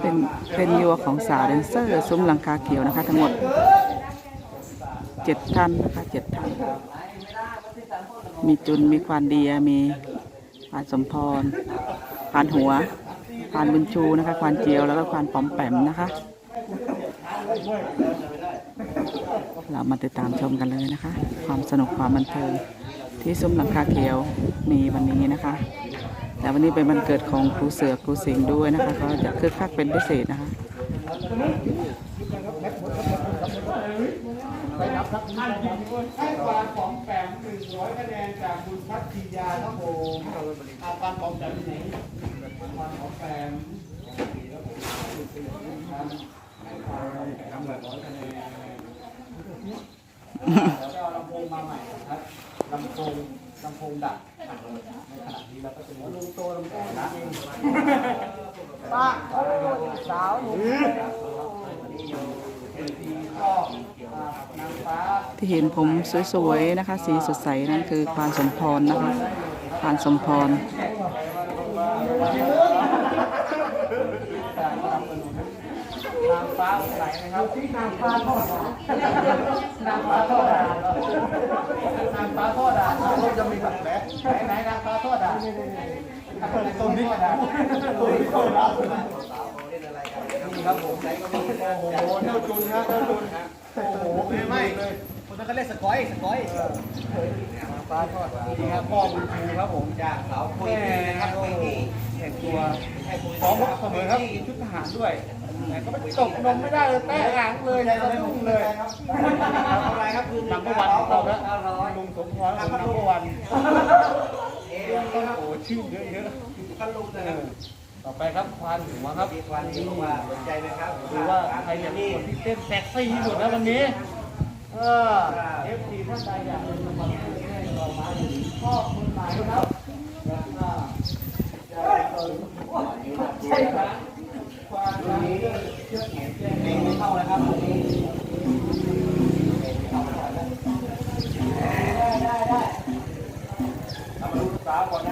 เป็นเป็นยัวของสาวแดนเซอร์ซุ้มหลังคาเขียวนะคะ ทั้งหมดเจ็ดท่านนะคะเจ็ดท่าน มีจุนมีควานเดียมีควานสมพรควานหัวควานบุญชูนะคะควานเจียวแล้วก็ควานปอมแปมนะคะ เรามาติดตามชมกันเลยนะคะ ความสนุกความบันเทิงที่ซุ้มหลังคาเขียวมีวันนี้นะคะ แต่วันนี้เป็นวันเกิดของครูเสือครูสิงห์ด้วยนะคะก็จะคึกคักเป็นพิเศษนะคะให้ความของแปมหนึ่งร้อยคะแนนจากบุญพัทยาครับผมอาการของแปมที่ไหนความของแปมให้ความของแปมแบบร้อยคะแนนแล้วก็ลำโพงมาใหม่ครับลำโพงลำโพงดัก ลงโตลำโพงนะป้าสาวหนูก็นางฟ้าที่เห็นผมสวยๆนะคะ สีสดใสนั่นคือควานสมพรนะคะควานสมพรนางฟ้าไหนนะครับที่นางฟ้าทอดนางฟ้าทอดดาบนางฟ้าทอดดาบเราจะมีแบบไหนไหนนาง ฟ้าทอดดาบต้นนี้ดาบต้นนี้ทอดดาบนี่ครับผมไหนก็มีโอ้โหเท่าจุนฮะเท่าจุนโอ้โหไม่ไม่เลยคนนั้นก็เล่นสกอยสกอยนางฟ้าทอดนี่ครับพ่อบุญชูครับผมจากสาวคุยนะครับที่แต่งตัวพร้อมเสมอครับชุดทหารด้วยแต่ก็ไม่ตกนมไม่ได้เลยแตะหลังเลยสะดุ้งเลยอะไรครับคือนัมเบอร์วันของเราแล้วลุงสมพรคือนัมเบอร์วัน โอ้ชื่อเยอะเยอะขั้นลุกนะครับต่อไปครับควานหัวครับควานหัวสนใจไหมครับดูว่าใครเนี่ยเป็นคนที่เต้นแซ็กซี่ที่สุดนะวันนี้ เออเอฟซีท่านใดอยากเป็นสมาชิกให้เรามาถึงชอบคนไหนครับอ่าใช่ครับควานหัว เพลงไม่เข้านะครับตรงนี้ได้ได้ได้เอามาดูสาวก่อนนะครับว่าสาวคนไหนมันจริงสภาพก่อนนะครับส่วนที่จะเข้าดูแล้วเดือดต่อแต่นิ่มอยู่นะครับใช้ได้อันนี้อะไรเนี่ย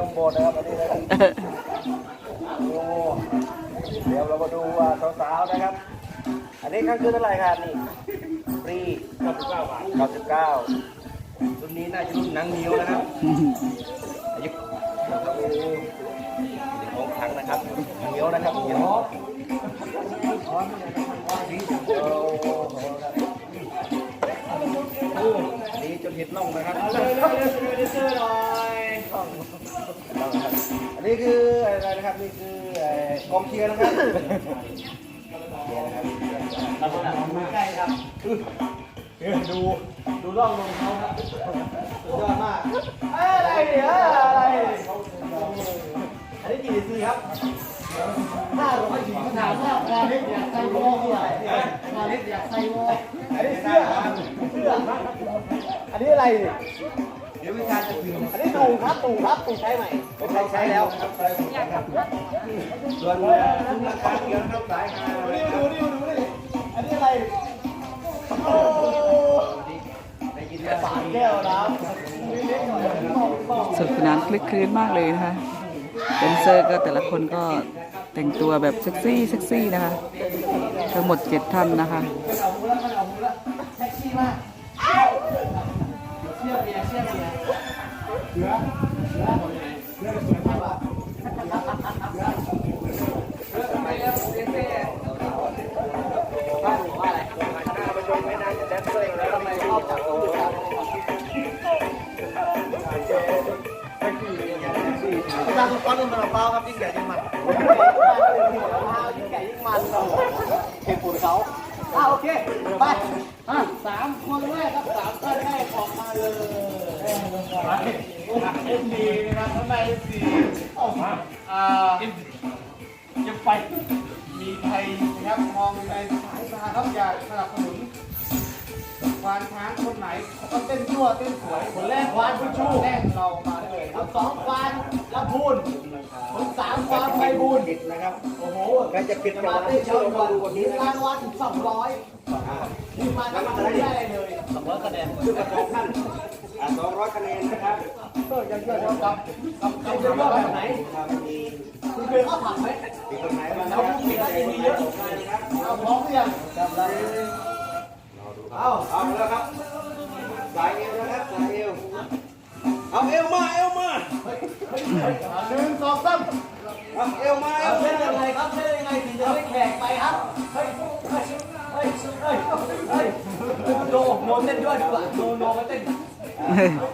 ลงโบนนะครับอันนี้นะครับโอ้เดี๋ยวเรามาดูว่าสาวๆนะครับ อันนี้ค่าคือเท่าไหร่ครับนี่ฟรี99บาท99รุ่นนี้น่าจะรุ่นหนังนิ้วนะครับอายุ ของถังนะครับหนังนิ้วนะครับเหนียวนี่จนเห็ดน่องนะครับอันนี้คืออะไรนะครับนี่คือกองเชียร์นะครับใช่ครับดูดูร่องลมเขาครับสุดยอดมากอะไรเนี่ยอะไร ซีครับห้าร้อยสี่ถามว่าคาเล็กอยากใส่วอลเท่าไหร่คาเล็กอยากใส่วอลอันนี้เสื้อเสื้ออันนี้อะไร เดี๋ยววิชาจะถึงอันนี้ตูงครับตูงครับตูงใช้ใหม่ไม่ใช้ใช้แล้วส่วนซุ้มราคาเกียวนะครับสายฮาดูดิดูดิดูดิอันนี้อะไรโอ้ได้กินสามแก้วน้ำสนุกสนานคลึกคลื้นมากเลยนะคะแดนเซอร์ก็แต่ละคนก็แต่งตัวแบบเซ็กซี่เซ็กซี่นะคะทั้งหมดเจ็ดท่านนะคะเอามือเมียเชื่อเมียเชื่อเบีย ตามก้อนนมเราเปล่าครับยิ่งใหญ่ยิ่งมันยิ่งใหญ่ยิ่งมันเราเก็บปุ่นเขาอ่าโอเคไปอะสามคนแรกครับสามท่านแรกออกมาเลยเอ็มดีนะครับทำไมเอ็มดีออกมาอ่าจะไปมีใครนะครับมองในสายตาครับอยากสนับสนุนควานช้างคนไหนก็เต้นชั่วเต้นสวยคนแรกควานผู้ชูแรกเรามาได้เลยครับสองควาน ปิดนะครับ โอ้โหใครจะปิดจะจะมามาเต้ที่นเช้าเช้ามาก่อนดูวันนี้นะครารับงวัลสองร้อยนี่มาแล้วไม่ได้อะไรเลยสองร้อยคะแนนซึ่งกระทงท่านสองร้อยคะแนนนะครับก็ยังเยอะกับกับกับกับเยอะแบบไหนครับมีคุณเคยเข้าผับไหมมีคนไหนมานะครับมีอะไรมีเยอะนะครับเอาพร้อมหรือยังเอาเอาแล้วครับสายเอวนะครับสายเอวเอาเอวมาเอวมาหนึ่งสองสาม เอาเอวมาเอเอาวเล่นมายังไงครับเล่นยังไงถึงจะไม่แขกไปครับ เฮ้ย เฮ้ย เฮ้ย เฮ้ย เฮ้ยโนโนเต้นด้วยดีกว่าโนโนมาเต้น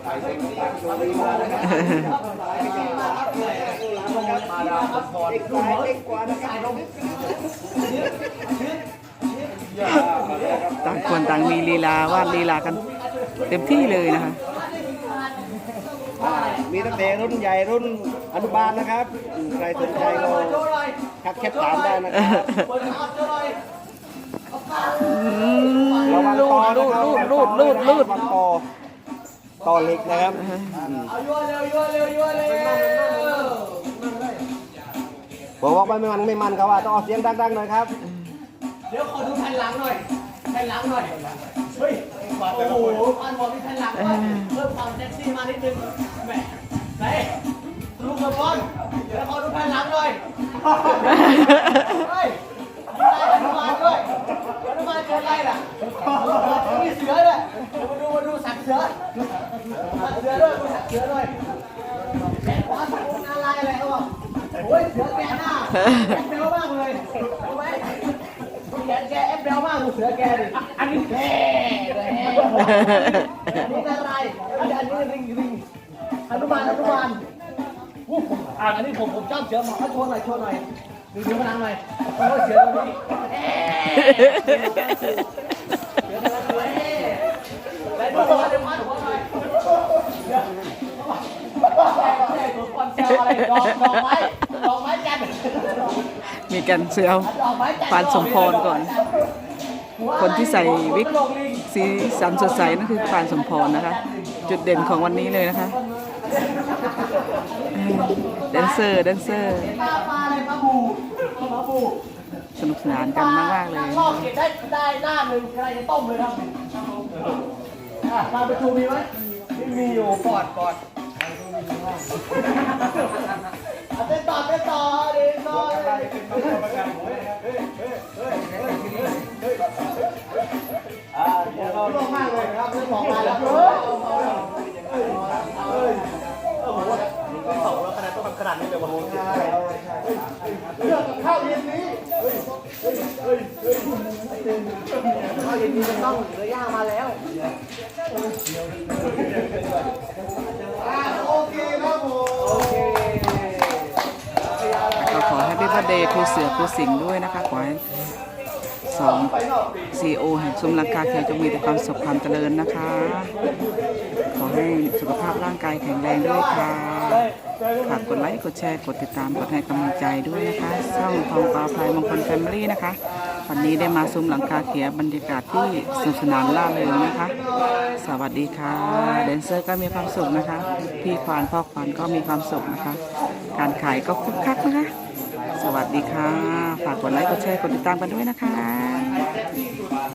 สายเอวมาโชว์ดีมากนะครับมาครับเลยมาดามครับพรเด็กดูซ้ายหัวเด็กขวานะคสารับยตรงต่างคนต่างมีลีลาวาดลีลากัน เต็มที่เลยนะคะ มีตั้งแต่รุ่นใหญ่รุ่นอนุบาลนะครับ ใครสนใจก็ทักแชทถามได้นะครับระวังตอดนะลูดรูดลูดลูดลูดระวังต่อต่อเล็กนะครับบอกว่าไม่มันไม่มันครับว่าต้องออกเสียงดังๆหน่อยครับ เดี๋ยวขอดูแผ่นหลังหน่อยแผ่นหลังหน่อยเฮ้ยโอ้โหอันบอกมีแผ่นหลังด้วยเพิ่มความเซ็กซี่มานิดนึงแหม ไหนลูกกระบอลเดี๋ยวขอดูแผ่นหลังหน่อยเฮ้ยมีลายอนุบาลด้วยอนุบาลเจออะไรล่ะมีเสือด้วยมาดูมาดูสักเสือสักเสือด้วยดูสักเสือด้วยแขนขวาสักอะไรอะไรเขาบอกโอ้ยเสือแกหน้าแกเบลมากเลยรู้ไหมแกแกแอปเบลมากดูเสือแกดิอันนี้แกเลยอันนี้อะไรอันนี้ริงริง อนุบาลอนุบาลวู้ผมอ่านอันนี้ผมผมจ้ำเสือหมอเขาโชว์หน่อยโชว์หน่อยดูดูพลังหน่อยโอ้ยเสือตัวนี้เอ๊ะเสือตัวนี้แล้วดูมาดูมาดูมาหน่อยแซ่แซ่ตัวคอนเซลอะไรดอกดอกไม้ดอกไม้จันทร์มีกันเสือเอาดอกไม้จันทร์ปานสมพรก่อน คนที่ใส่วิกสีสันสดใสนั่นคือปานสมพรนะคะ จุดเด่นของวันนี้เลยนะคะ เซอร์แดนเซอร์ปลาปลาอะไรปลาบูปลาบูสนุกสนานกันมากๆเลย ชอบเก็บได้ได้หน้าหนึ่งใครจะต้มเลยครับอะมาประชุมมีไหมไม่มีอยู่กอดกอดเอาเต้นต่อเต้นต่อเดินต่อล นี่เลยวันนี้เรื่องข้าวเย็นนี้ข้าวเย็นนี้มันต้องเนื้อย่างมาแล้วโอเคครับผมโอเคก็ขอให้พี่พระเดย์ครูเสือครูสิงห์ด้วยนะคะขอให้ สองซีโอแห่งซุ้มลังกาเขียวจงมีแต่ความสุขความเจริญนะคะ ขอให้สุขภาพร่างกายแข็งแรงด้วยค่ะฝากกดไลค์กดแชร์กดติดตามกดให้กำลังใจด้วยนะคะช่องทองปลาพลายมงคลแฟมิลี่นะคะ วันนี้ได้มาซุ้มหลังคาเขียวบรรยากาศที่สนุกสนานล่าเริงนะคะ สวัสดีค่ะแดนเซอร์ก็มีความสุขนะคะ พี่ควานพ่อควานก็มีความสุขนะคะ การขายก็คึกคักนะคะ วัสดีค่ะ ฝากกดไลค์ กดแชร์ กดติดตามกันด้วยนะคะ